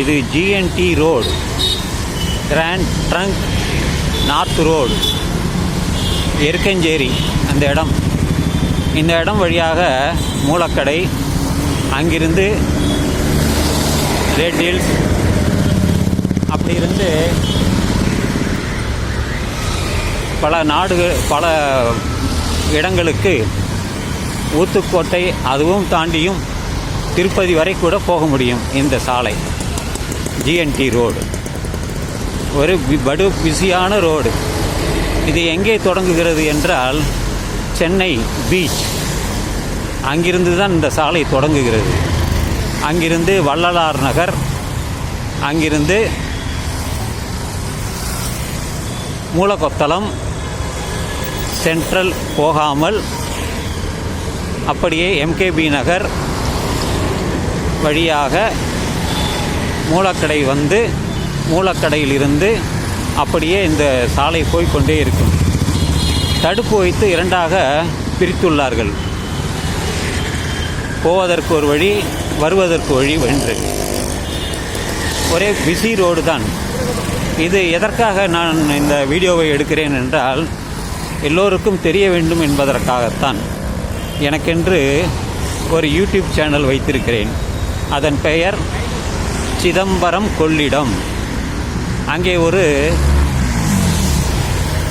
இது GNT road grand trunk north road Erukkancheri அந்த இடம். இந்த இடம் வழியாக மூலக்கடை அங்கிருந்து ரெட் ஹில்ஸ் அப்படி இருந்து பல நாடுகள் பல இடங்களுக்கு ஊத்துக்கோட்டை அதுவும் தாண்டியும் திருப்பதி வரை கூட போக முடியும் இந்த சாலை. ஜிஎன்டி ரோடு ஒரு படு பிஸியான ரோடு இது எங்கே தொடங்குகிறது என்றால் சென்னை பீச் அங்கிருந்து தான் இந்த சாலை தொடங்குகிறது. அங்கிருந்து வள்ளலார் நகர் அங்கிருந்து மூலக்கொத்தளம் சென்ட்ரல் போகாமல் அப்படியே எம்கேபி நகர் வழியாக மூலக்கடை வந்து மூலக்கடையிலிருந்து அப்படியே இந்த சாலை போய்க்கொண்டே இருக்கும். தடுப்பு வைத்து இரண்டாக பிரித்துள்ளார்கள். போவதற்கு ஒரு வழி வருவதற்கு வழி வென்று ஒரே பிஸி ரோடு தான். இது எதற்காக நான் இந்த வீடியோவை எடுக்கிறேன் என்றால் எல்லோருக்கும் தெரிய வேண்டும் என்பதற்காகத்தான். எனக்கென்று ஒரு யூடியூப் சேனல் வைத்திருக்கிறேன். அதன் பெயர் சிதம்பரம் கொள்ளிடம். அங்கே ஒரு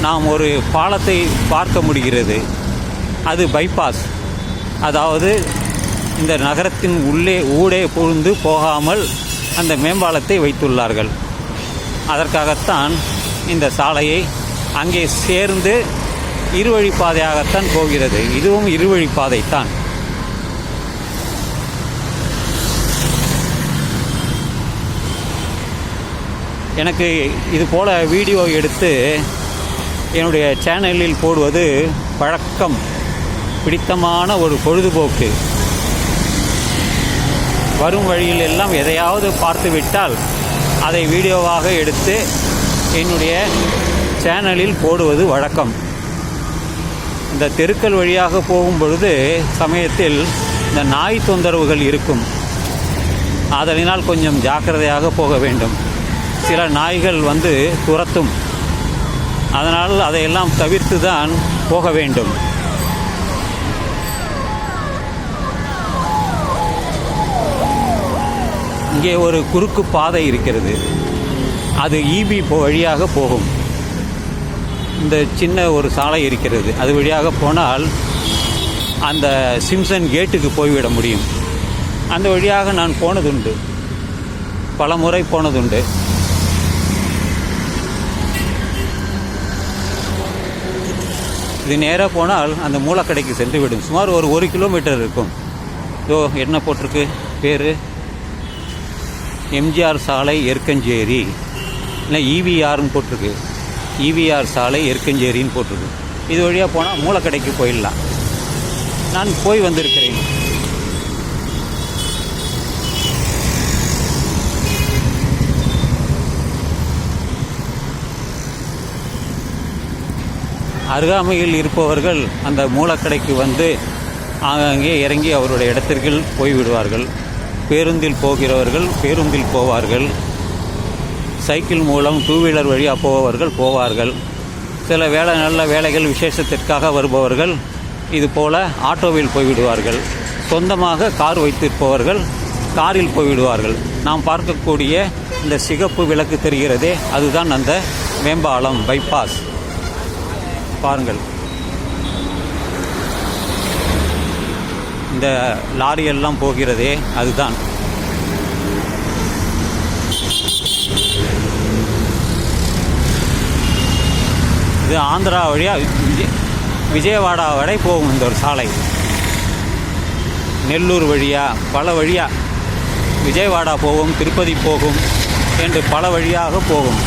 நாம் ஒரு பாலத்தை பார்க்க முடிகிறது. அது பைபாஸ் அதாவது இந்த நகரத்தின் உள்ளே ஊடே புகுந்து போகாமல் அந்த மேம்பாலத்தை வைத்துள்ளார்கள். அதற்காகத்தான் இந்த சாலையை அங்கே சேர்ந்து இருவழி பாதையாகத்தான் போகிறது. இதுவும் இருவழிப்பாதைத்தான் எனக்கு இது போல் வீடியோ எடுத்து என்னுடைய சேனலில் போடுவது பழக்கம். பிடித்தமான ஒரு பொழுதுபோக்கு. வரும் வழியில் எல்லாம் எதையாவது பார்த்துவிட்டால் அதை வீடியோவாக எடுத்து என்னுடைய சேனலில் போடுவது வழக்கம். இந்த தெருக்கள் வழியாக போகும் பொழுது சமயத்தில் இந்த நாய் தொந்தரவுகள் இருக்கும். அதனால் கொஞ்சம் ஜாக்கிரதையாக போக வேண்டும். சில நாய்கள் வந்து துரத்தும். அதனால் அதையெல்லாம் தவிர்த்து தான் போக வேண்டும். இங்கே ஒரு குறுக்கு பாதை இருக்கிறது. அது ஈபி போ வழியாக போகும். இந்த சின்ன ஒரு சாலை இருக்கிறது. அது வழியாக போனால் அந்த சிம்சன் கேட்டுக்கு போய்விட முடியும். அந்த வழியாக நான் போனதுண்டு. பல முறை போனதுண்டு. இது நேராக போனால் அந்த மூலக்கடைக்கு சென்று விடும். சுமார் ஒரு ஒரு கிலோமீட்டர் இருக்கும். ஸோ என்ன போட்டிருக்கு? பேர்? எம்ஜிஆர் சாலை எருக்கஞ்சேரி இல்லை இவிஆர்னு போட்டிருக்கு. இவிஆர் சாலை எருக்கஞ்சேரின்னு போட்டிருக்கு. இது வழியாக போனால் மூலக்கடைக்கு போயிடலாம். நான் போய் வந்திருக்கிறேன். அருகாமையில் இருப்பவர்கள் அந்த மூலக்கடைக்கு வந்து ஆங்காங்கே இறங்கி அவருடைய இடத்திற்கு போய்விடுவார்கள். பேருந்தில் போகிறவர்கள் பேருந்தில் போவார்கள். சைக்கிள் மூலம் டூ வீலர் வழியாக போபவர்கள் போவார்கள். சில வேலை நல்ல வேலைகள் விசேஷத்திற்காக வருபவர்கள் இது போல ஆட்டோவில் போய்விடுவார்கள். சொந்தமாக கார் வைத்திருப்பவர்கள் காரில் போய்விடுவார்கள். நாம் பார்க்கக்கூடிய இந்த சிகப்பு விளக்கு தெரிகிறதே அதுதான் அந்த மேம்பாலம் பைபாஸ் பாருங்கள். இந்த லாரி எல்லாம் போகிறதே அதுதான். இது ஆந்திரா வழியாக விஜயவாடா வரை போகும் இந்த ஒரு சாலை. நெல்லூர் வழியாக பல வழியாக விஜயவாடா போகும் திருப்பதி போகும் என்று பல வழியாக போகும்.